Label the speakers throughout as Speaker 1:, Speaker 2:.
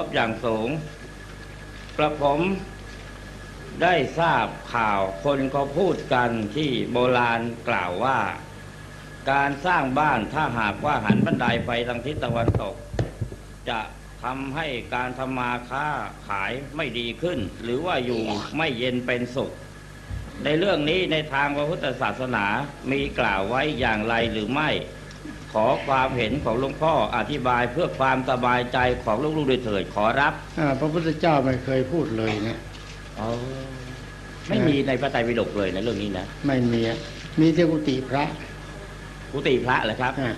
Speaker 1: รบอย่างสูง กระผมได้ทราบข่าวคนเขาพูดกันที่โบราณกล่าวว่า การสร้างบ้านถ้าหากว่าหันบันไดไปทางทิศตะวันตก จะทำให้การทำมาค้าขายไม่ดีขึ้น หรือว่าอยู่ไม่เย็นเป็นสุข ในเรื่องนี้ในทางพระพุทธศาสนามีกล่าวไว้อย่างไรหรือไม่ ขอความเห็นของหลวงพ่ออธิบายเพื่อความสบายใจของลูกๆด้วยเถิดขอรับ
Speaker 2: อ่าพระพุทธเจ้าไม่เคยพูดเลยนะ
Speaker 1: ไม่มีในพระไตรปิฎกเลยนะเรื่องนี้นะ
Speaker 2: ไม่มีอะมีแต่กุฏิพระ
Speaker 1: กุฏิพระเหรอครับ
Speaker 2: อ่า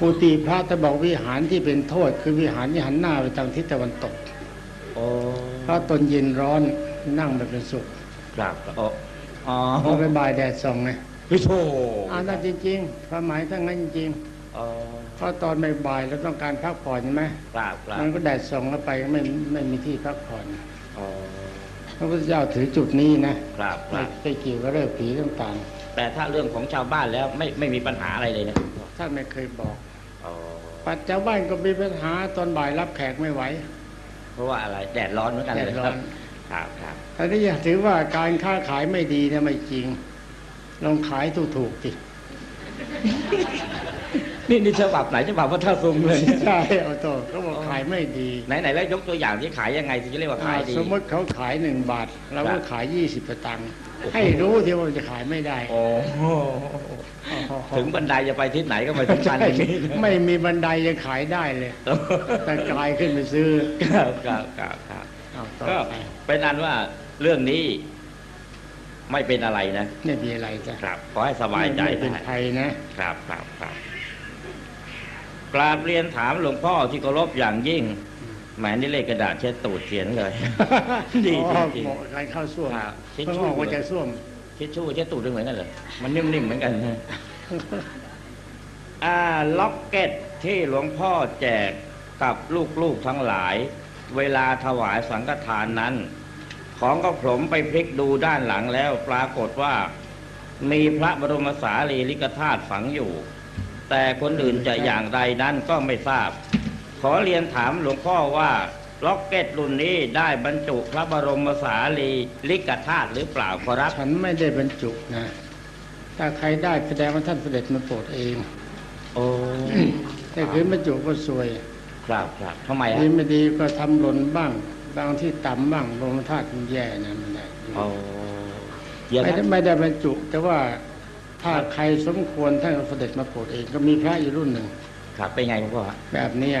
Speaker 2: กุฏิพระแต่บอกวิหารที่เป็นโทษ คือวิหารที่หันหน้าไปทางทิศตะวันตก
Speaker 1: โอ้
Speaker 2: เพราะตนเย็นร้อนนั่งแบบเป็นสุข
Speaker 1: ครับโอ้อ๋อ
Speaker 2: พอไปบ่ายแดดส่องไง
Speaker 1: พี่โธ่
Speaker 2: อ่านั่นจริงๆความหมายทั้งนั้นจริง
Speaker 1: อ๋อ
Speaker 2: ๆเพราะตอนบ่ายๆเราต้องการพักผ่อนใช่ไหม
Speaker 1: ครับครับ
Speaker 2: มันก็แดดส่องแล้วไปไม่ไม่มีที่พักผ่อน
Speaker 1: อ๋อ
Speaker 2: พระพุทธเจ้าถือจุดนี้นะครับ
Speaker 1: ค
Speaker 2: ไม่
Speaker 1: รับ
Speaker 2: ไปเกี่ยวกับเรื่องผีต่าง
Speaker 1: แต่ถ้าเรื่องของชาวบ้านแล้วไม่ไม่มีปัญหาอะไรเลยนะ
Speaker 2: ๆท่านไม่เคยบอก
Speaker 1: อ๋อ
Speaker 2: ปัจจุบันก็มีปัญหาตอนบ่ายรับแขกไม่ไหว
Speaker 1: เพราะว่าอะไรแดดร้อนเหมือนกันเลย
Speaker 2: แดดร้
Speaker 1: ค
Speaker 2: อ
Speaker 1: รับ
Speaker 2: น
Speaker 1: ครับครับ
Speaker 2: ท่านนี้อยากถือว่าการค้าขายไม่ดีเนี่ยไม่จริง ลองขายถูกๆสิ
Speaker 1: นี่นี่ฉบับไหนฉบับพระท่าทรงเลย
Speaker 2: ใช่เอาตัวเขาบอกขายไม่ดี
Speaker 1: ไหนไหนแล้วยกตัวอย่างที่ขายยังไงถึงจะเรียกว่าขายดี
Speaker 2: สมมติเขาขายหนึ่งบาทเราก็ขายยี่สิบสตังค์ให้รู้ที่ว่าจะขายไม่ได้
Speaker 1: โอ้โหถึงบันไดจะไปทิศไหนก็ไปถึงชันอย่างนี้นะ
Speaker 2: ไม่มีบันไดยังขายได้เลยแต่กลายขึ้นไปซื้อ
Speaker 1: ครับครับครับครับ
Speaker 2: เอาต่อ
Speaker 1: ก็
Speaker 2: ไป
Speaker 1: เป็นอันว่าเรื่องนี้ ไม่เป็นอะไรนะ
Speaker 2: ไม่มีอะไรจ้ะ
Speaker 1: ครับขอให้สบายใจ
Speaker 2: ไม่เป็น
Speaker 1: ได้
Speaker 2: ภัยนะ
Speaker 1: ครับครับครับกราบเรียนถามหลวงพ่อที่เคารพอย่างยิ่งแหมนี่เลขกระดาษเช็ดตูดเขียนเลยดี
Speaker 2: อ๋อ
Speaker 1: จริง
Speaker 2: เหมาะกับการเข้าส้วม
Speaker 1: ครับทิช
Speaker 2: เพิ่ง
Speaker 1: ชู่
Speaker 2: ออกมาจากส้วม
Speaker 1: ๆทิชชู่เช็ดตูดด้วยเหมือนกันเหรอมันนิ่มๆเหมือนกันนะอ่าล็อกเก็ตที่หลวงพ่อแจกกับลูกๆทั้งหลาย เวลาถวายสังฆทานนั้น ของก็ผมไปพลิกดูด้านหลังแล้ว ปรากฏว่า มีพระบรมสารีริกธาตุฝังอยู่ แต่คนอื่นจะอย่างไรนั้นก็ไม่ทราบ ขอเรียนถามหลวงพ่อว่าล็อกเก็ตรุ่นนี้ได้บรรจุพระบรมสารีริกธาตุหรือเปล่าขอรับ
Speaker 2: ฉันไม่ได้บรรจุนะ ถ้าใครได้แสดงว่าท่านเสด็จมาโปรดเอง
Speaker 1: โอ้
Speaker 2: แต่คือบรรจุก็สวย
Speaker 1: ครับครับทำไม
Speaker 2: ดี
Speaker 1: ฮะ
Speaker 2: ไม่ดีก็ทำหล่นบ้าง บางที่ต่ำบ้างลงธาตุมันแย่นะไม่ได้
Speaker 1: โอ้เดี๋ยว
Speaker 2: ไม่
Speaker 1: นะ
Speaker 2: ได้ไม่ได้บรรจุ แต่ว่าถ้าใครสมควรท่านก็เสด็จมาโปรดเองก็มีพระอยู่รุ่นหนึ่ง
Speaker 1: ครับเป็นไงหลวงพ่อฮะ
Speaker 2: แบบเนี้ย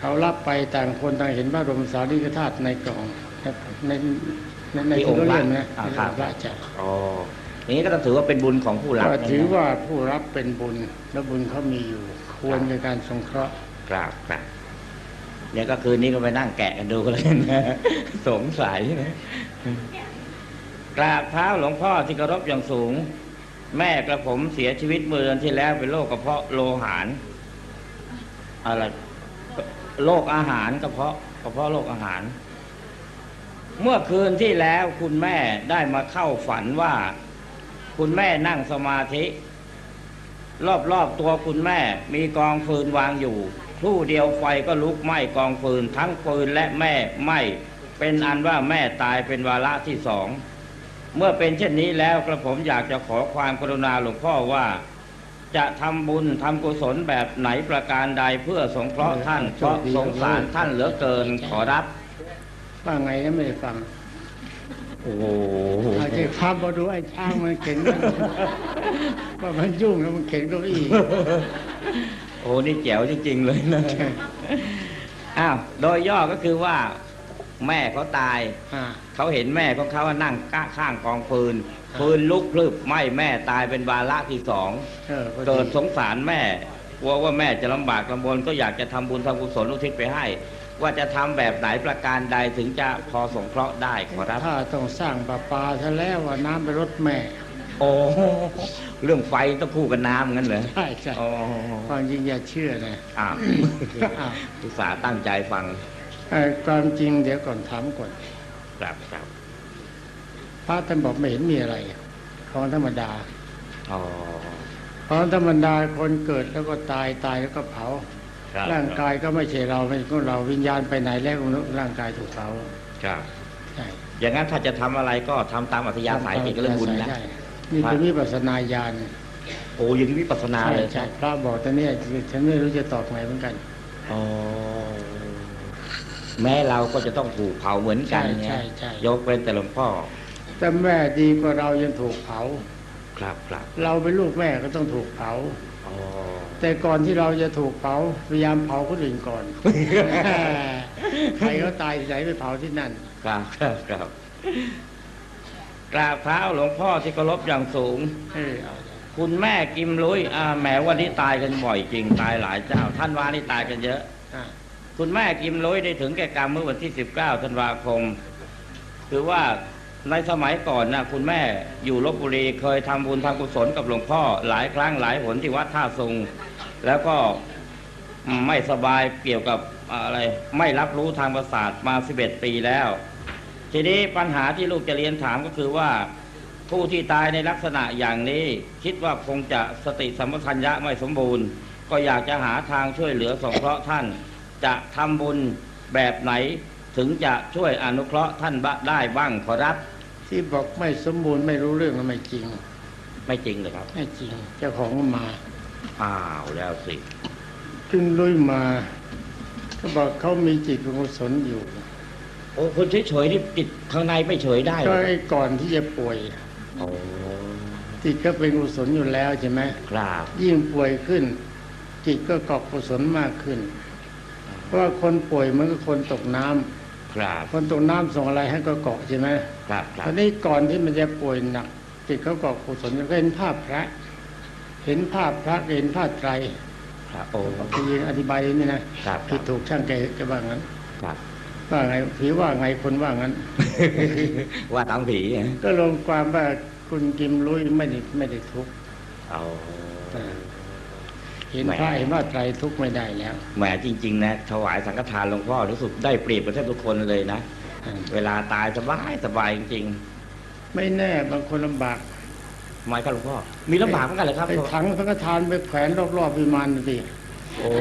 Speaker 2: เขารับไปต่างคนต่างเห็นพระบรมสารีริกธาตุในกล่องในในใน
Speaker 1: ที่องค์พ
Speaker 2: เรี
Speaker 1: ระ
Speaker 2: ยนนะ
Speaker 1: อ่า
Speaker 2: ใน
Speaker 1: ครับ
Speaker 2: พระจักร
Speaker 1: อ๋ออย่างนี้ก็ต้องถือว่าเป็นบุญของผู้รับ
Speaker 2: ก็
Speaker 1: นะ
Speaker 2: ถือว่าผู้รับเป็นบุญและบุญเขามีอยู่ควรในการสงเคราะห์
Speaker 1: ครับครับ เดี๋ยวก็คืนนี้ก็ไปนั่งแกะกันดูกันเลยนะสงสัยนะกราบเท้าหลวงพ่อที่เคารพอย่างสูง แม่กระผมเสียชีวิตเมื่อเดือนที่แล้วเป็นโรคกระเพาะโลหานอะไรโรคอาหารกระเพาะกระเพาะโรคอาหาร เมื่อคืนที่แล้วคุณแม่ได้มาเข้าฝันว่า คุณแม่นั่งสมาธิ รอบๆตัวคุณแม่มีกองฟืนวางอยู่ ครู่เดียวไฟก็ลุกไหม้กองฟืน ทั้งฟืนและแม่ไหม้เป็นอันว่าแม่ตายเป็นวาระที่สองเมื่อเป็นเช่นนี้แล้วกระผมอยากจะขอความกรุณาหลวงพ่อว่า จะทำบุญทำกุศลแบบไหนประการใดเพื่อสงเคราะห์ท่านเพราะสงสารท่านเหลือเกินขอรับ
Speaker 2: ว่าไงนะไม่ได้ฟัง
Speaker 1: โอ้โห
Speaker 2: อาจจะพามาดูไอ้ช้างมันเข็นกันว่ามันยุ่งแล้วมันเข็นเก้าอี้
Speaker 1: โอ้นี่แจ๋วจริงๆเลยนะอ้าวโดยย่อก็คือว่า แม่เขาตาย
Speaker 2: อ่า
Speaker 1: เขาเห็นแม่ของเขาว่านั่งข้างกองฟืนฟืนลุกพลึบไหม้แม่ตายเป็นวาระที่สอง
Speaker 2: เออพอ
Speaker 1: เกิดสงสารแม่กลัวว่าแม่จะลำบากลำบนก็อยากจะทำบุญทำกุศลอุทิศไปให้ ว่าจะทำแบบไหนประการใดถึงจะพอสงเคราะห์ได้ขอรับ
Speaker 2: ถ้าต้องสร้างปลาปลาซะแล้วว่าน้ำไปรดแม่
Speaker 1: โอ้เรื่องไฟต้องคู่กับน้ำงั้นเหรอ
Speaker 2: ใช่ใช่
Speaker 1: อ๋อ
Speaker 2: ความจริงอย่าเชื่อนะ
Speaker 1: อ้าว
Speaker 2: อ้าว
Speaker 1: อุตส่าห์ตั้งใจฟัง
Speaker 2: เอ่อความจริงเดี๋ยวก่อนถามก่อน
Speaker 1: ครับครับ
Speaker 2: พระท่านบอกไม่เห็นมีอะไร ของธรรมดา
Speaker 1: อ๋อ
Speaker 2: ของธรรมดาคนเกิดแล้วก็ตายตายแล้วก็เผา
Speaker 1: ครับ
Speaker 2: ร่างกายก็ไม่ใช่เราไม่ใช่ของเราวิญญาณไปไหนแล้วร่างกายถูกเผา
Speaker 1: ครับ
Speaker 2: ใช่
Speaker 1: อย่างนั้นถ้าจะทำอะไรก็ทำตามอัธยาศัยติดกับเรื่องบุญนะ
Speaker 2: ใช่ นี่เป็นวิปัสสนาญาณ
Speaker 1: โอ้อยังนี้วิปัสสนา
Speaker 2: ใช่
Speaker 1: เลย
Speaker 2: ใช่พระบอกแต่เนี่ยฉันไม่รู้จะตอบไงเหมือนกัน
Speaker 1: อ๋อแม้เราก็จะต้องถูกเผาเหมือนกัน
Speaker 2: ใช่
Speaker 1: ไง
Speaker 2: ใช่ใช่
Speaker 1: ยกเป็นแต่หลวงพ่อ
Speaker 2: แต่แม่ดีกว่าเรายังถูกเผา
Speaker 1: ครับครับ
Speaker 2: เราเป็นลูกแม่ก็ต้องถูกเผา
Speaker 1: อ๋อ
Speaker 2: แต่ก่อนที่เราจะถูกเผาพยายามเผาคนอื่นก่อนใครเขาตายที่ไหนไปเผาที่นั่น
Speaker 1: ครับครับครับ กราบเท้าหลวงพ่อที่เคารพอย่างสูง
Speaker 2: เออเอา
Speaker 1: คุณแม่กิมลุยอ่าแหมวันนี้ตายกันบ่อยจริงตายหลายเจ้า ท่านวานี่ตายกันเยอะ
Speaker 2: อะ
Speaker 1: คุณแม่กิมลุยได้ถึงแก่กรรมเมื่อวันที่ 19ธันวาคม คือว่าในสมัยก่อนนะคุณแม่อยู่ลบบุรีเคยทำบุญทำกุศลกับหลวงพ่อ หลายครั้งหลายหนที่วัดท่าทรงแล้วก็ไม่สบายเกี่ยวกับอะไรไม่รับรู้ทางประสาทมา 11 ปีแล้ว ทีนี้ปัญหาที่ลูกจะเรียนถามก็คือว่าผู้ที่ตายในลักษณะอย่างนี้ คิดว่าคงจะสติสัมปชัญญะไม่สมบูรณ์ ก็อยากจะหาทางช่วยเหลือสงเคราะห์ท่าน จะทำบุญแบบไหนถึงจะช่วยอนุเคราะห์ท่านบ้าได้บ้างขอรับ
Speaker 2: ที่บอกไม่สมบูรณ์ไม่รู้เรื่องก็ไม่จริง
Speaker 1: ไม่จริงเลยครับ
Speaker 2: ไม่จริง เจ้าของก็มา
Speaker 1: อ้าวแล้วสิ
Speaker 2: ขึ้นลุยมาก็บอกเขามีจิตเป็นกุศลอยู่
Speaker 1: โอ้คนเฉยๆนี่ติดข้างในไม่เฉยได้เหร
Speaker 2: ก็
Speaker 1: อ
Speaker 2: ไอ้ก่อนที่จะป่วย
Speaker 1: โอ้
Speaker 2: จิตก็เป็นกุศลอยู่แล้วใช่ไหม
Speaker 1: ครับ
Speaker 2: ยิ่งป่วยขึ้น จิตก็เกาะกุศลมากขึ้น เพราะว่าคนป่วยเหมือนกับคนตกน้ำ
Speaker 1: ครับ
Speaker 2: คนตกน้ำส่งอะไรให้ก็เกาะใช่ไหม
Speaker 1: ครับครั
Speaker 2: ต
Speaker 1: บ
Speaker 2: อนนี้ก่อนที่มันจะป่วยหนัก จิตเขาเกาะกุศลก็เห็นภาพพระ เห็นภาพพระเห็นภาพไตร
Speaker 1: ครับโอ้
Speaker 2: ที่อธิบายนี่นะครับ
Speaker 1: ค
Speaker 2: ผิ
Speaker 1: รั
Speaker 2: ด
Speaker 1: บ
Speaker 2: ถูกช่างแกจะว่างั้น
Speaker 1: ครับ
Speaker 2: ว่าไงผีว่าไงคนว่างั้น
Speaker 1: ว่าตามผีอะ
Speaker 2: ก็ลงความว่าคุณกิมลุยไม่ได้ไม่ได้ทุกข์
Speaker 1: เอา
Speaker 2: เห็น
Speaker 1: แหม
Speaker 2: พระเห็นว่าไตรทุกข์ไม่ได้แล้ว
Speaker 1: แหมจริง ๆ นะถวายสังฆทานหลวงพ่อรู้สึกได้เปรียบกับแทบทุกคนเลยนะ
Speaker 2: อ่า
Speaker 1: เวลาตายสบายสบายจริง
Speaker 2: ไม่แน่บางคนลำบาก
Speaker 1: ๆทำไมครับหลวงพ่อมีลำบากเหมือนกันเหรอครับ
Speaker 2: ไอ้ถังสังฆทานไปแขวนรอบๆวิมานน่ะสิ
Speaker 1: โอ้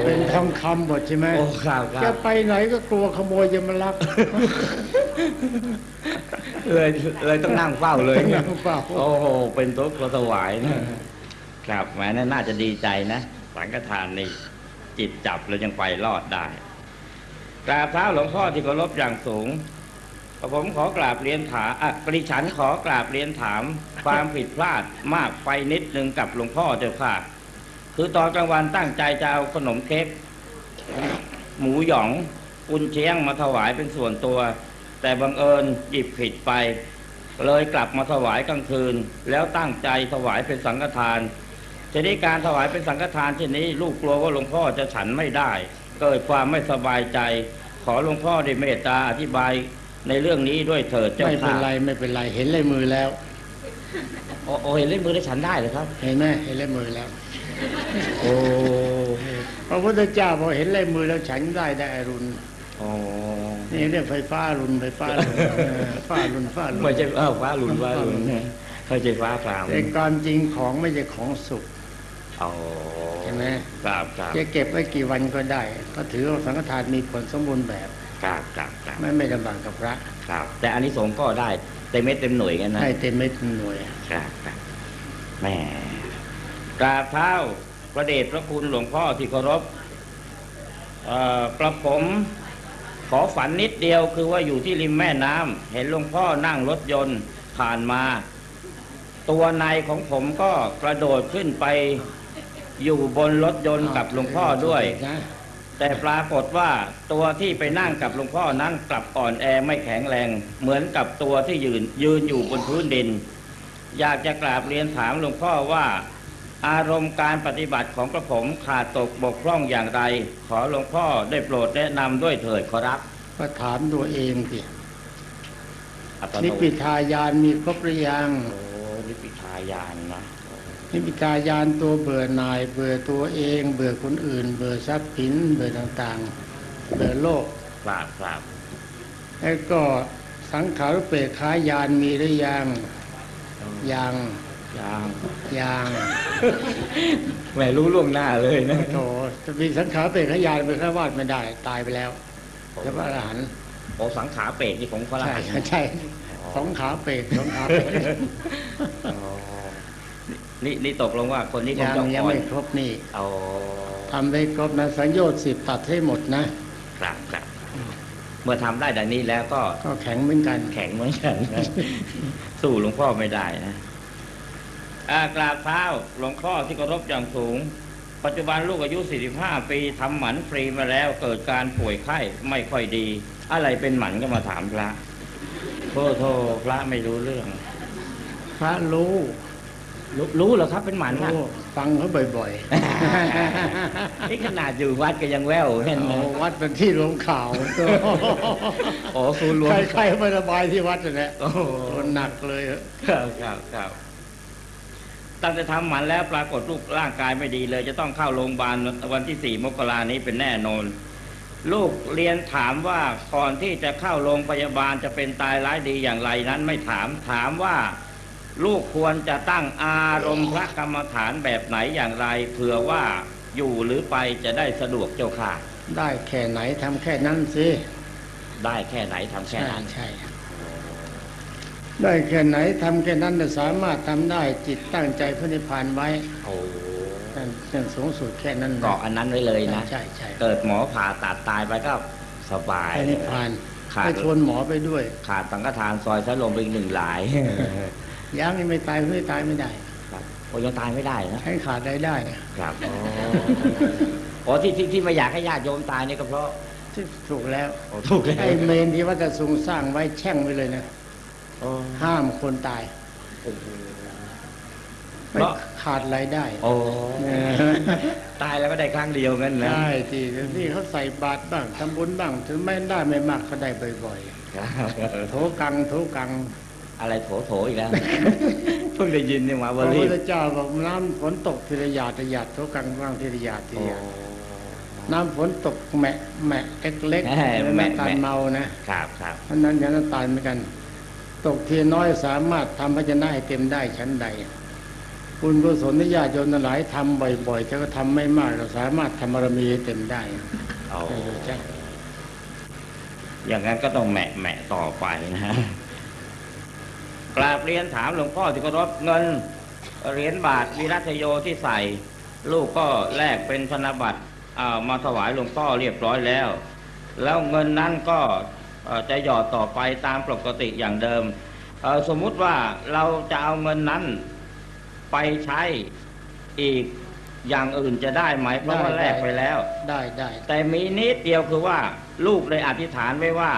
Speaker 2: เป็นทองคำหมดใช่ไหม
Speaker 1: โอ้ครับค
Speaker 2: จะ
Speaker 1: รับ
Speaker 2: ไปไหนก็กลัวขโมยจะมาลัก
Speaker 1: เลยเลยต้องนั่งเฝ้าเลย
Speaker 2: นั่งเฝ้า
Speaker 1: โอ้โหเป็นทุกข์เราถวายนะครับแหมนั่นน่าจะดีใจนะสังฆทานนี่จิตจับแล้วยังไปรอดได้ กราบเท้าหลวงพ่อที่เคารพอย่างสูงผมขอกราบเรียนถามอะปริฉันขอกราบเรียนถาม ความผิดพลาดมากไปนิดนึงกับหลวงพ่อเจ้าค่ะ คือตอนกลางวันตั้งใจจะเอาขนมเค้กหมูหยองกุนเชียงมาถวายเป็นส่วนตัว แต่บังเอิญหยิบผิดไป เลยกลับมาถวายกลางคืน แล้วตั้งใจถวายเป็นสังฆทานทีนี้การถวายเป็นสังฆทานเช่นนี้ ลูกกลัวว่าหลวงพ่อจะฉันไม่ได้ เกิดความไม่สบายใจ ขอหลวงพ่อได้เมตตาอธิบายในเรื่องนี้ด้วยเถิดเจ้า
Speaker 2: ไม่เป็น
Speaker 1: ค่ะ
Speaker 2: ไรไม่เป็นไรเห็นลายมือแล้ว
Speaker 1: โอ้โอ้เห็นเล่นมือได้ฉันได้เลยครับ
Speaker 2: เห็นไหมเห็นลายมือแล้ว
Speaker 1: โอ้
Speaker 2: พระพุทธเจ้าพอเห็นลายมือแล้วฉันได้ได้อรุณ
Speaker 1: โอ้
Speaker 2: นี่เรียกไฟฟ้าอรุณไฟฟ้าอรุณเออฟ้าอรุณฟ้าอรุณ
Speaker 1: ไม่ใช่เออฟ้าหลุนฟ้าหลุนไม่ใช่ฟ้าพราม
Speaker 2: แต่ความจริงของไม่ใช่ของสุข
Speaker 1: โอ้
Speaker 2: เห็นไหม
Speaker 1: ครับครับ
Speaker 2: จะเก็บไว้กี่วันก็ได้ ก็ถือว่าสังฆทานมีผลสมบูรณ์แบบ
Speaker 1: ครับครับครับ
Speaker 2: ไม่ไม่ลำบากกับพระ
Speaker 1: ครับ แต่อันนี้สงส์ก็ได้เต็มเม็ดเต็มหน่วยกันนะ
Speaker 2: ให้เต็มเม็ดเต็มหน่วย
Speaker 1: ครับครับแหม่ กราบเท้าพระเดชพระคุณหลวงพ่อที่เคารพเอ่อกระผมขอฝันนิดเดียวคือว่าอยู่ที่ริมแม่น้ำเห็นหลวงพ่อนั่งรถยนต์ผ่านมา ตัวในของผมก็กระโดดขึ้นไปอยู่บนรถยนต์กับหลวงพ่อด้วย แต่ปรากฏว่าตัวที่ไปนั่งกับหลวงพ่อนั้นกลับอ่อนแอไม่แข็งแรง เหมือนกับตัวที่ยืนยืนอยู่บนพื้นดิน อยากจะกราบเรียนถามหลวงพ่อว่า อารมณ์การปฏิบัติของกระผมขาดตกบกพร่องอย่างไร ขอหลวงพ่อได้โปรดแนะนำด้วยเถิดขอรับ
Speaker 2: ก็ถามตัวเองสิ
Speaker 1: อัต
Speaker 2: นิ
Speaker 1: โน
Speaker 2: พพิทายานมีครบหรือยัง
Speaker 1: โอ้นิพพิทายานนะ
Speaker 2: นิพพิทายานตัวเบื่อหน่ายเบื่อตัวเอง เบื่อคนอื่น เบื่อทรัพย์สินเบื่อต่างๆ เบื่อโลก
Speaker 1: กราบกราบ
Speaker 2: แล้วก็สังขารเปรตขายานมีหรือยังยัง
Speaker 1: ยาง
Speaker 2: ยาง
Speaker 1: แหมรู้ล่วงหน้าเลยนะ
Speaker 2: โถจะมีสังขารเป็นขยานเป็นขวาดไม่ได้ ตายไปแล้วพระอรหันต์
Speaker 1: โอสังขาเปรตนี่ของพระรา
Speaker 2: ใช่
Speaker 1: ชา
Speaker 2: ใช่สองขาเป็ดสองขาเป็ด
Speaker 1: นี่นี่ตกลงว่าคนนี้คง
Speaker 2: ยัง
Speaker 1: จะ
Speaker 2: ยัง
Speaker 1: อ่อน
Speaker 2: ไม่ครบนี่
Speaker 1: เอา
Speaker 2: ทำได้ครบนะสัญญาสิบตัดให้หมดนะ
Speaker 1: ครับครับเมื่อทำได้ดังนี้แล้วก็
Speaker 2: ก็แข็งเหมือนกัน
Speaker 1: แข็งเหมือนกันนะสู้หลวงพ่อไม่ได้นะอ่า กราบเท้าหลวงพ่อที่เคารพอย่างสูง ปัจจุบันลูกอายุ 45 ปีทำหมันฟรีมาแล้ว เกิดการป่วยไข้ไม่ค่อยดี อะไรเป็นหมันก็มาถามพระโทษโทษพระไม่รู้เรื่อง
Speaker 2: พระรู้
Speaker 1: รู้รู้เหรอครับเป็นหมันนะ
Speaker 2: รู้ฟังเขาบ่อย
Speaker 1: นี่ขนาดอยู่วัดก็ยังแวว
Speaker 2: ๆ
Speaker 1: เห็นไหม
Speaker 2: เอาวัดเป็นที่ลงข่าว
Speaker 1: อ๋อศูนย์รวม
Speaker 2: ใครๆไม่ระบายที่วัดนั่นแหละ
Speaker 1: โอ้โห
Speaker 2: โดนหนักเลย
Speaker 1: ครับครับครับ ตั้งแต่ทำหมันแล้วปรากฏลูกร่างกายไม่ดีเลย จะต้องเข้าโรงพยาบาลวันที่สี่มกรานี้เป็นแน่นอน ลูกเรียนถามว่าก่อนที่จะเข้าโรงพยาบาลจะเป็นตายร้ายดีอย่างไรนั้นไม่ถามถามว่า ลูกควรจะตั้งอารมณ์พระกรรมฐานแบบไหนอย่างไรเผื่อว่าอยู่หรือไปจะได้สะดวกเจ้าค่ะ
Speaker 2: ได้แค่ไหนทำแค่นั้นสิ
Speaker 1: ได้แค่ไหนทำแค่นั้น
Speaker 2: ใช่ใช่ ได้แค่ไหนทำแค่นั้นน่ะสามารถทำได้จิตตั้งใจพระนิพพานไว้
Speaker 1: โอ้
Speaker 2: นั่นนั่นสูงสุดแค่นั้นนะ
Speaker 1: เกาะอันนั้นไว้เลยนะ
Speaker 2: ใช่ใช่
Speaker 1: เกิดหมอผ่าตัดตายไปก็สบาย
Speaker 2: พระนิพพาน
Speaker 1: ขาด
Speaker 2: ไปชวนหมอไปด้วย
Speaker 1: ขาดสังฆทานซอยสะลมไปอีกหนึ่งหลาย
Speaker 2: ยังยังไม่ตายไม่ตายไม่ได้
Speaker 1: ครับโอ้ยังตายไม่ได้นะ
Speaker 2: ให้ขาดได้ได้
Speaker 1: ครับอ๋อที่ที่ที่ไม่อยากให้ญาติโยมตายเนี่ยก็เพราะ
Speaker 2: ที่ถูกแล้ว
Speaker 1: โอ้ถูกแล้ว
Speaker 2: ไอ้เมนที่วัดจะทรงสร้างไว้แช่งไว้เลยนะ
Speaker 1: โอ้
Speaker 2: ห้ามคนตาย
Speaker 1: โอ้โห
Speaker 2: ไม่
Speaker 1: เพราะ
Speaker 2: ขาดรายได้
Speaker 1: โอ้
Speaker 2: เออ
Speaker 1: ตายแล้วก็ได้ครั้งเดียวงั้นนะ
Speaker 2: ได้ที่ที่เขาใส่บาตรบ้างทำบุญบ้าง ถึงไม่ได้ไม่มากก็ได้บ่อย
Speaker 1: ครับ
Speaker 2: ๆโถกังโถกัง
Speaker 1: อะไรโถโถอีกแล้วเพิ่งได้ยินเนี่ยมา
Speaker 2: พ
Speaker 1: ว
Speaker 2: ระ
Speaker 1: ลี
Speaker 2: พุทธเจ้าบอกน้ำฝนตกทีละหยาดละหยาดโถกังบ้างทีละหยาดทีละหยาดน้ำฝนตกแหมะแหมะเล็กๆแล้วน้ำตาลเมานะครับ
Speaker 1: ครับ
Speaker 2: เพราะนั้นอย่างน้ำตาลเหมือนกัน ตกทีน้อยสามารถทำพระชนะให้เต็มได้ชั้นใดบุญกุศลที่ญาติโยมทั้งหลายทำบ่อยๆแต่ก็ทำไม่มากเราสามารถทำบารมีให้เต็มได้
Speaker 1: เอา
Speaker 2: ให้รู้จัก
Speaker 1: อย่างนั้นก็ต้องแหมะแหมะต่อไปนะฮะกราบเรียนถามหลวงพ่อที่เคารพเงินเหรียญบาทวิรัตโยที่ใส่ ลูกก็แลกเป็นธนบัตรอ่ามาถวายหลวงพ่อเรียบร้อยแล้ว แล้วเงินนั้นก็เอ่อ จะหยอดต่อไปตามปกติอย่างเดิมเอ่อสมมุติว่าเราจะเอาเงินนั้นไปใช้อีกอย่างอื่นจะได้ไหมเพราะว่าแลกไปแล้ว
Speaker 2: ได้ได้
Speaker 1: แต่มีนิดเดียวคือว่าลูกเลยอธิษฐานไว้ว่า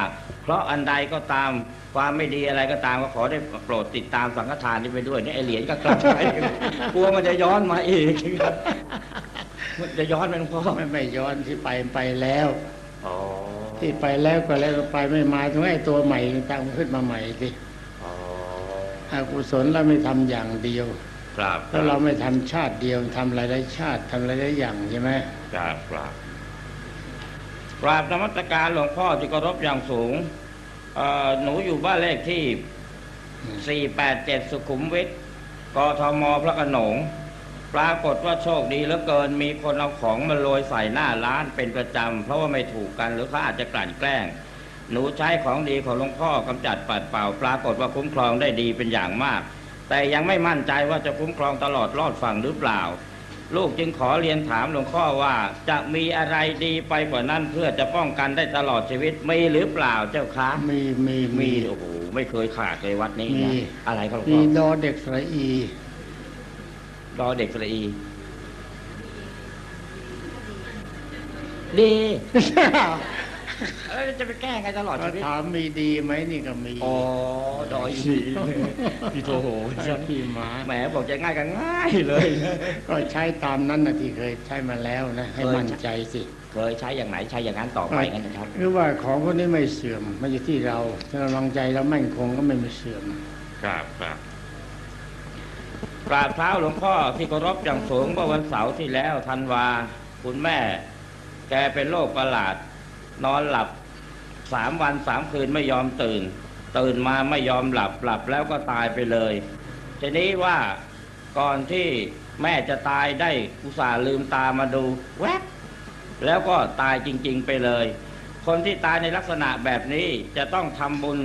Speaker 1: เพราะอันใดก็ตามความไม่ดีอะไรก็ตามก็ขอได้โปรดติดตามสังฆทานนี้ไปด้วยนี่ไอเหรียญก็กลับไปกลัวมันจะย้อนมาอีกครับมันจะย้อนเป็นพ่อ
Speaker 2: ไม่ไม่ย้อนที่ไปไปแล้ว
Speaker 1: อ๋อ
Speaker 2: ที่ไปแล้วก็แล้วก็ไปไม่มาถึงไอ้ตัวใหม่ตั้งขึ้นมาใหม่สิ
Speaker 1: อ๋อ
Speaker 2: อกุศลเราไม่ทำอย่างเดียว
Speaker 1: ครับ
Speaker 2: ถ้าเราไม่ทำชาติเดียวทำหลายๆชาติทำหลายๆอย่างใช่ไหม
Speaker 1: ครับครับกราบนมัสการหลวงพ่อที่เคารพอย่างสูงเอ่อหนูอยู่บ้านเลขที่ 487 สุขุมวิทกทมพระโขนง ปรากฏว่าโชคดีเหลือเกินมีคนเอาของมาโรยใส่หน้าร้านเป็นประจำ เพราะว่าไม่ถูกกันหรือเขาอาจจะกลั่นแกล้ง หนูใช้ของดีของหลวงพ่อกำจัดปัดเป่า ปรากฏว่าคุ้มครองได้ดีเป็นอย่างมาก แต่ยังไม่มั่นใจว่าจะคุ้มครองตลอดรอดฝั่งหรือเปล่า ลูกจึงขอเรียนถามหลวงพ่อว่าจะมีอะไรดีไปกว่านั้นเพื่อจะป้องกันได้ตลอดชีวิตมีหรือเปล่าเจ้าคะ
Speaker 2: มีมี
Speaker 1: มีโอ้โหไม่เคยขาดเลยวัดนี้
Speaker 2: มี
Speaker 1: นะอะไรครับหลวง
Speaker 2: มี
Speaker 1: พ่อ
Speaker 2: ดอเด็กสระอี
Speaker 1: รอเด็กสระอี ดีเอ้ยจะไปแกล้งกันตลอด
Speaker 2: ถ้า
Speaker 1: ชีวิต
Speaker 2: ถามมีดีไหมนี่ก็มี
Speaker 1: อ๋อดอยสีพี่โทโห
Speaker 2: ใช่พี่หมา
Speaker 1: แหมบอกจะง่ายกันง่ายเลย
Speaker 2: ก็ใช้ตามนั้นนะที่เคยใช้มาแล้วนะ ให้
Speaker 1: เคย
Speaker 2: มั่นใจสิ
Speaker 1: เคยใช้อย่างไหนใช้อย่างนั้นต่อไปกันนะครับ
Speaker 2: หรือว่าของพวกนี้ไม่เสื่อมไม่อยู่ที่เราถ้าเราวางใจแล้วมั่นคงก็ไม่มีเสื่อม
Speaker 1: ครับครับ กราบเท้าหลวงพ่อที่เคารพอย่างสูงเมื่อวันเสาร์ที่แล้วธันวา คุณแม่ แกเป็นโรคประหลาด นอนหลับสามวันสามคืนไม่ยอมตื่น ตื่นมาไม่ยอมหลับหลับแล้วก็ตายไปเลยทีนี้ว่าก่อนที่แม่จะตายได้อุตส่าห์ลืมตามาดูแวบแล้วก็ตายจริง ๆ ไปเลย คนที่ตายในลักษณะแบบนี้จะต้องทำบุญ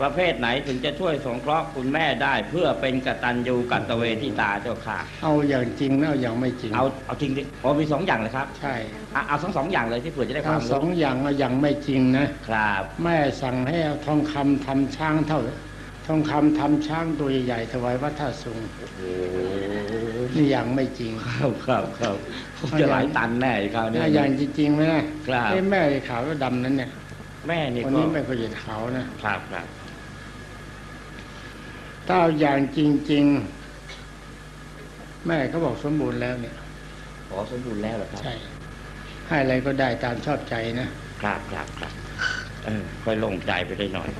Speaker 1: ประเภทไหนถึงจะช่วยสงเคราะห์คุณแม่ได้ เพื่อเป็นกตัญญูกัตเวทิตาเจ้าค่ะ
Speaker 2: เอาอย่างจริงนะเอาอย่างไม่จริง
Speaker 1: เอาเอาจริงดิอ๋อมีสองอย่างเลยครับ
Speaker 2: ใช่
Speaker 1: อะเอาทั้งสองอย่างเลยที่เผื่อจะได้ค
Speaker 2: ถ้าวา
Speaker 1: ม
Speaker 2: สอ
Speaker 1: รู้
Speaker 2: งอย่างเอาอย่างไม่จริงนะ ครับ แม่สั่งให้เอาทองคำทำช้างเท่า ทองคำทำช้างตัวใหญ่ๆถวายวัดท่าสุง
Speaker 1: โอ้
Speaker 2: นี่อย่างไม่จริง
Speaker 1: ครับครับครับคงจะหลายตันแน่คราวนี้
Speaker 2: ถ้าอย่างจริงๆไหมนะครับเอ้แม่ขาวแล้วดำนั้นเนี่ย
Speaker 1: แม่นี่
Speaker 2: วัน
Speaker 1: ก็
Speaker 2: นี้ไม่เคยเห็นขาวนะครับ
Speaker 1: ครับ
Speaker 2: ถ้าเอาอย่างจริง ๆ แม่เขาบอกสมบูรณ์แล้วเนี่ย
Speaker 1: ขอสมบูรณ์แล้วเหรอครับ
Speaker 2: ใช่ให้อะไรก็ได้ตามชอบใจนะครับ
Speaker 1: ครับครับเออค่อยโล่งใจไปได้หน่อย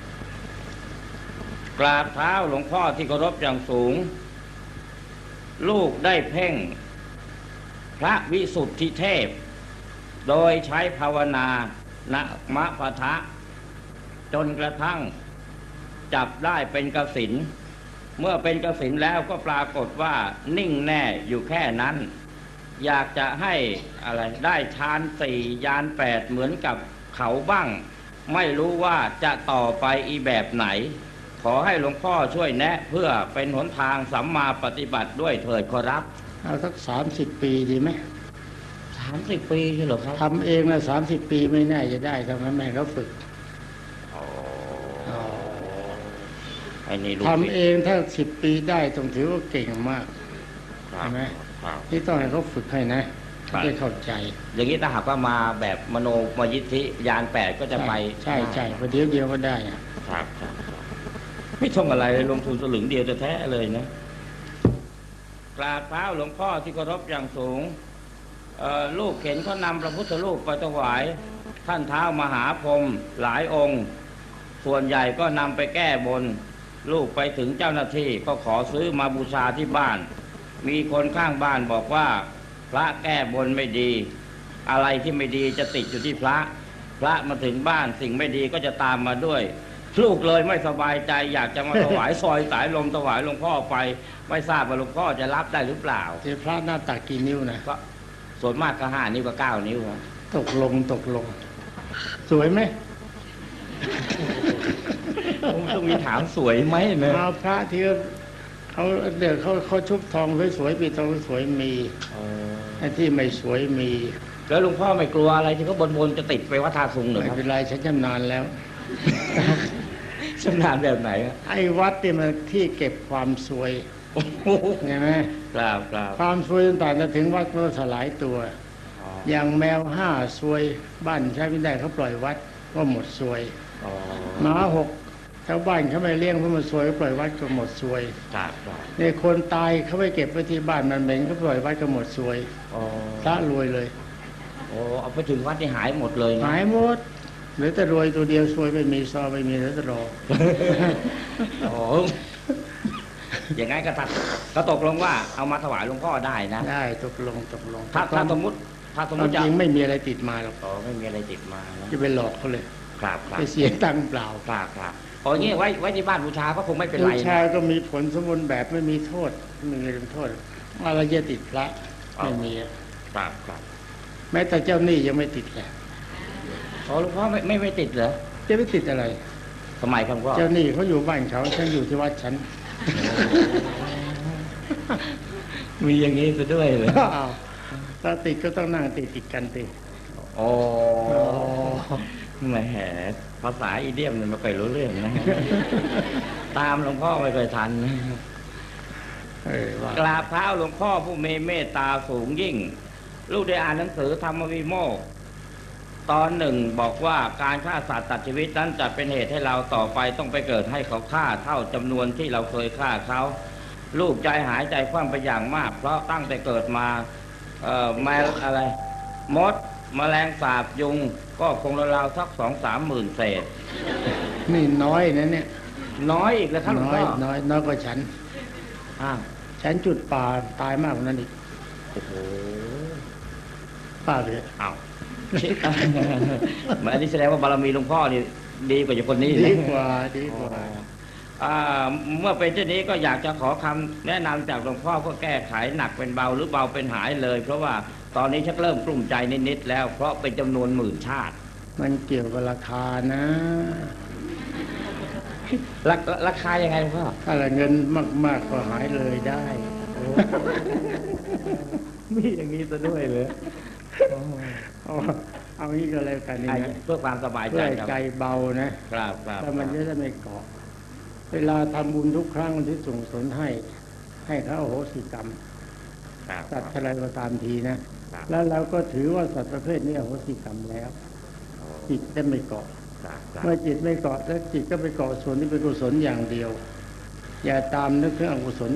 Speaker 1: กราบเท้าหลวงพ่อที่เคารพอย่างสูง ลูกได้เพ่ง พระวิสุทธิเทพ โดยใช้ภาวนานะมะปะทะ จนกระทั่ง จับได้เป็นกสิน เมื่อเป็นกสินแล้วก็ปรากฏว่านิ่งแน่อยู่แค่นั้น อยากจะให้อะไรได้ฌานสี่ยานแปดเหมือนกับเขาบ้าง ไม่รู้ว่าจะต่อไปอีแบบไหน ขอให้หลวงพ่อช่วยแนะเพื่อเป็นหนทางสัมมาปฏิบัติด้วยเถิดขอรับ
Speaker 2: เอาสักสามสิบปีดีไหม
Speaker 1: สามสิบปีใช่เหรอครับ
Speaker 2: ทำเองนะสามสิบปีไม่แน่จะได้ทำไมแม่เขาฝึก
Speaker 1: อ้นี่ลูก
Speaker 2: ทำเองถ้าสิบปีได้ต้องถือว่าเก่งมาก
Speaker 1: ครับ
Speaker 2: ใช่ไหม
Speaker 1: ครับ
Speaker 2: ที่ต้องให้เขาฝึกให้นะครับให้เข้าใจ
Speaker 1: อย่างนี้ถ้าหากว่ามาแบบมโนมยิทธิยานแปดก็จะไป
Speaker 2: ใช่ใช่ประเดี๋ยวเดียวก็ได้อะ
Speaker 1: ครับครับครับไม่ท่องอะไรเลยลงทุนสลึงเดียวจะแท้ๆเลยนะกราบเท้าหลวงพ่อที่เคารพอย่างสูงเอ่อลูกเข็นเขานำพระพุทธรูปไปถวาย ท่านเท้ามหาพรหมหลายองค์ ส่วนใหญ่ก็นำไปแก้บน ลูกไปถึงเจ้าหน้าที่ก็ขอซื้อมาบูชาที่บ้าน มีคนข้างบ้านบอกว่า พระแก้บนไม่ดี อะไรที่ไม่ดีจะติดอยู่ที่พระ พระมาถึงบ้านสิ่งไม่ดีก็จะตามมาด้วยลูกเลยไม่สบายใจอยากจะมาถวายซอยสายลมถวายหลวงพ่อไป ไม่ทราบว่าหลวงพ่อจะรับได้หรือเปล่า
Speaker 2: ที่พระหน้าตักกี่นิ้วนะ
Speaker 1: ก็ส่วนมากก็ห้านิ้วกับเก้านิ้วครับ
Speaker 2: ตกลงตกลง สวยไหม
Speaker 1: ผม ต้องมีถามสวยไหมนะ
Speaker 2: เอาพระที่เขาเดี๋ยวเขาเขาชุบทองสวยๆปีทองสวยๆมีไอ้ที่ไม่สวยมี
Speaker 1: แล้วหลวงพ่อไม่กลัวอะไรที่เขาบนๆจะติดไปวัดท่าซุงเหรือ
Speaker 2: ไม่
Speaker 1: ครับ
Speaker 2: เป็นไรฉันชำนาญแล้ว
Speaker 1: ชำนาญแบบไหนครับ
Speaker 2: ไอ้วัดเนี่ยมันที่เก็บความสวย
Speaker 1: โอ้โห
Speaker 2: ใช่ไหม
Speaker 1: กราบกราบ
Speaker 2: ความสวยต่างๆจะถึงวัดมันก็สลายตัว
Speaker 1: อ๋อ
Speaker 2: อย่างแมวห้าสวยบ้านใช้ไม่ได้เขาปล่อยวัดก็หมดสวย
Speaker 1: อ๋อ
Speaker 2: หมาหกชาวบ้านเขาไม่เลี้ยงเพราะมันสวยก็ปล่อยวัดก็หมดสวย
Speaker 1: กราบกราบ
Speaker 2: ในคนตายเขาไม่เก็บไว้ที่บ้านมันเหม็นก็ปล่อยวัดก็หมดสวย
Speaker 1: อ๋อ
Speaker 2: พระรวยเลย
Speaker 1: โอ้เอาไปถึงวัดนี่หายหมดเลยนะ
Speaker 2: หายหมดเหลือแต่รวยตัวเดียวสวยไม่มีซอไม่มีเหลือแต่รอ
Speaker 1: โอ้อย่างงั้นก็ตัดก็ตกลงว่าเอามาถวายหลวงพ่อได้นะ
Speaker 2: ได้ตกลงตกลง
Speaker 1: ถ้าถ้าสมมติถ้าสม
Speaker 2: ค
Speaker 1: ม
Speaker 2: วาม
Speaker 1: ติจะ
Speaker 2: จริงไม่มีอะไรติดมาหรอก
Speaker 1: อ๋อไม่มีอะไรติดมานะ
Speaker 2: จะไปหลอกเขาเลย
Speaker 1: ครับครับ
Speaker 2: ไปเสียตังค์เปล่า
Speaker 1: ครับครับ อ๋ออย่างงี้ไว้ไว้ที่บ้านบูชาก็คงไม่เป็นไร
Speaker 2: ผู้
Speaker 1: นะ
Speaker 2: ชายก็มีผลสมบูรณ์แบบไม่มีโทษไม่มีโทษอะไรจะติดพระไม่มีอะ
Speaker 1: ครับครับ
Speaker 2: แม้แต่เจ้าหนี้ยังไม่ติดเลย
Speaker 1: อ๋อหลวงพ่อไม่ไม่ไม่ติดเหรอ
Speaker 2: จะไม่ติดอะไร
Speaker 1: ทำไมครับพ่อ
Speaker 2: เจ้าหนี้เขาอยู่บ้านเขาฉันอยู่ที่วัดฉัน
Speaker 1: มีอย่างนี้ซะด้วยเลย
Speaker 2: อ้าวถ้าติดก็ต้องนั่งติดติดกันติ
Speaker 1: โอ้แหม ภาษาอีเดียมเนี่ยไม่ค่อยรู้เรื่องนะ ตามหลวงพ่อไม่ค่อยทันนะ
Speaker 2: เออว่าก
Speaker 1: ราบเท้าหลวงพ่อผู้มีเมตตาสูงยิ่ง ลูกได้อ่านหนังสือธรรมวิโมกข์ตอนหนึ่งบอกว่าการฆ่าสัตว์ตัดชีวิตนั้นจะเป็นเหตุให้เราต่อไปต้องไปเกิดให้เขาฆ่าเท่าจำนวนที่เราเคยฆ่าเขา ลูกใจหายใจคว่ำไปอย่างมาก เพราะตั้งแต่เกิดมา เอ่อแมลอะไรมด แมลงสาบยุง ก็คงราวๆสักสองสามหมื่นเศษ
Speaker 2: นี่น้อยนะเนี่ย
Speaker 1: น้อยอีกแล้วครับหลวง
Speaker 2: น้อ
Speaker 1: พ่
Speaker 2: ย
Speaker 1: อ
Speaker 2: น้อยน้อยกว่าฉัน
Speaker 1: อ้าว
Speaker 2: ฉันจุดป่าตายมากกว่านั้นอีก
Speaker 1: โอ้โห
Speaker 2: ป้าเลย
Speaker 1: อ้าวมันอันนี้แสดงว่าบารมีหลวงพ่อนี่ดีกว่าอยู่คนนี้นะ
Speaker 2: ดีกว่าดีกว่า
Speaker 1: ออ่าเมื่อเป็นเช่นนี้ก็อยากจะขอคำแนะนำจากหลวงพ่อเพื่อแก้ไขหนักเป็นเบาหรือเบาเป็นหายเลย เพราะว่า ตอนนี้ชักเริ่มกลุ้มใจนิดๆแล้ว เพราะเป็นจำนวนหมื่นชาติ
Speaker 2: มันเกี่ยวกับราคานะ
Speaker 1: ราราคายังไงหลวงพ่อ
Speaker 2: ถ้าเงินมาก ๆ ก็หายเลยได้
Speaker 1: มีอย่างนี้ซะด้วยเลย
Speaker 2: เอาเอางี้ก็แล้วกันนี่นะ
Speaker 1: เพื่อความสบายใจ
Speaker 2: เพื่อให้
Speaker 1: ครับ
Speaker 2: ใจเบานะ
Speaker 1: ครับครับ
Speaker 2: แล้วมันจะได้ไม่เกาะ เวลาทำบุญทุกครั้งที่ส่งสนให้ ให้เขาอโหสิกรรม
Speaker 1: ครับ
Speaker 2: สัตว์อะไรก็ตามทีนะ แล้วเราก็ถือว่าสัตว์ประเภทนี้อโหสิกรรมแล้ว จิตได้ไม่เกาะ
Speaker 1: ครับครับ
Speaker 2: เมื่อจิตไม่เกาะแล้วจิตก็ไปเกาะส่วนที่เป็นกุศลอย่างเดียว อย่าตามนึกถึงอกุศล